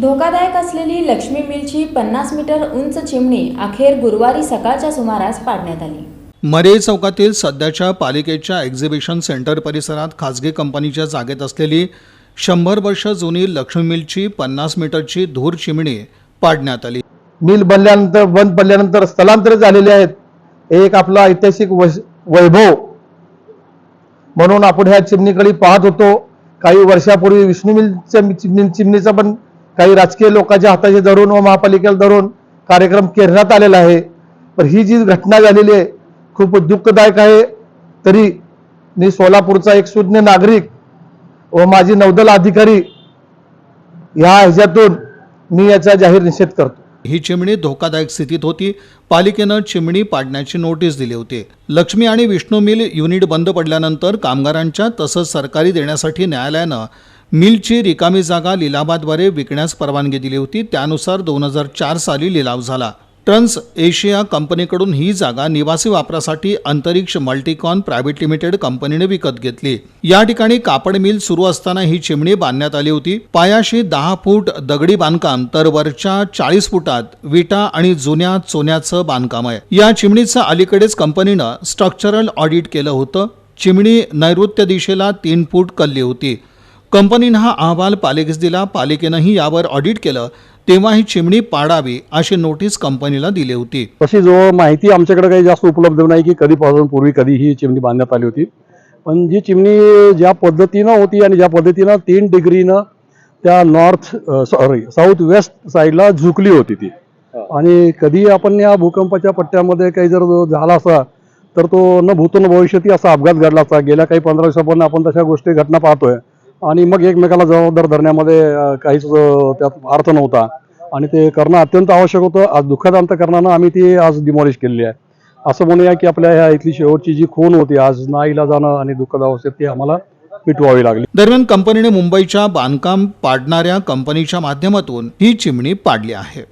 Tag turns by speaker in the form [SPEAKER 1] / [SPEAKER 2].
[SPEAKER 1] धोकादायक असलेली लक्ष्मी मिलची पन्नास मीटर उंच चिमणी अखेर गुरुवारी सकाळच्या सुमारास पाडण्यात आली.
[SPEAKER 2] मरे चौकातील सध्याच्या पालिकेच्या एक्झिबिशन सेंटर परिसरात खाजगी कंपनीच्या जागेत असलेली शंभर वर्ष जुनी लक्ष्मी मिलची पन्नास मीटरची धूर चिमणी पाडण्यात आली.
[SPEAKER 3] मिल बनल्यानंतर बंद पडल्यानंतर स्थलांतरित झालेले आहेत. एक आपला ऐतिहासिक वैभव. म्हणून आपण ह्या चिमणीकडे पाहत होतो. काही वर्षापूर्वी विष्णू मिलच्या चिमणी चिमणीचा पण काही राजकीय लोकांच्या हाताशी धरून व महापालिकेला धरून कार्यक्रम करण्यात आलेला आहे. पण ही जी घटना झालेली आहे खूप दुःखदायक आहे. तरी मी सोलापूरचा एक शून्य नागरिक व माझी नौदल अधिकारी या ह्याच्यातून मी याचा जाहीर निषेध करतो.
[SPEAKER 2] ही चिमणी धोकादायक स्थितीत होती. पालिकेनं चिमणी पाडण्याची नोटीस दिली होती. लक्ष्मी आणि विष्णू मिल युनिट बंद पडल्यानंतर कामगारांच्या तसंच सरकारी देण्यासाठी न्यायालयानं मिलची रिकामी जागा लिलावाद्वारे विकण्यास परवानगी दिली होती. त्यानुसार दोन हजार चार साली लिलाव झाला. ट्रन्स एशिया कंपनीकडून ही जागा निवासी वापरासाठी अंतरिक्ष मल्टीकॉन प्रायव्हेट लिमिटेड कंपनीने विकत घेतली. या ठिकाणी कापड मिल सुरू असताना ही चिमणी बांधण्यात आली होती. पायाशी दहा फूट दगडी बांधकाम तर वरच्या चाळीस फुटात विटा आणि जुन्या चोन्याचं बांधकाम आहे. या चिमणीचं अलीकडेच कंपनीनं स्ट्रक्चरल ऑडिट केलं होतं. चिमणी नैऋत्य दिशेला तीन फूट कल्ली होती. कंपनीनं हा अहवाल पालिकेस दिला. पालिकेनंही यावर ऑडिट केलं. तेव्हा ही चिमणी पाडावी अशी नोटीस कंपनीला दिली होती.
[SPEAKER 4] तशी जो माहिती आमच्याकडे काही जास्त उपलब्ध नाही की कधीपासून पूर्वी कधी ही चिमणी बांधण्यात आली होती. पण जी चिमणी ज्या पद्धतीनं होती आणि ज्या पद्धतीनं तीन डिग्रीनं त्या नॉर्थ सॉरी साऊथ वेस्ट साईडला झुकली होती ती. आणि कधी आपण या भूकंपाच्या पट्ट्यामध्ये काही जर झाला असा तर तो न भूतो न भविष्यती असा अपघात घडला असता. गेल्या काही पंधरा दिवसापर्यंत आपण तशा गोष्टी घटना पाहतोय. आणि मग एकमेकाला जबाबदार धरण्यामध्ये काहीच त्यात अर्थ नव्हता. आणि ते करणं अत्यंत आवश्यक होतं. आज दुःखात अंतकरणानं आम्ही ती आज डिमॉलिश केलेली आहे. असं म्हणूया की आपल्या ह्या इथली शेवटची जी खून होती आज नाईला जाणं आणि दुःखद अवस्थेत ती आम्हाला पिटवावी लागली.
[SPEAKER 2] दरम्यान कंपनीने मुंबईच्या बांधकाम पाडणाऱ्या कंपनीच्या माध्यमातून ही चिमणी पाडली आहे.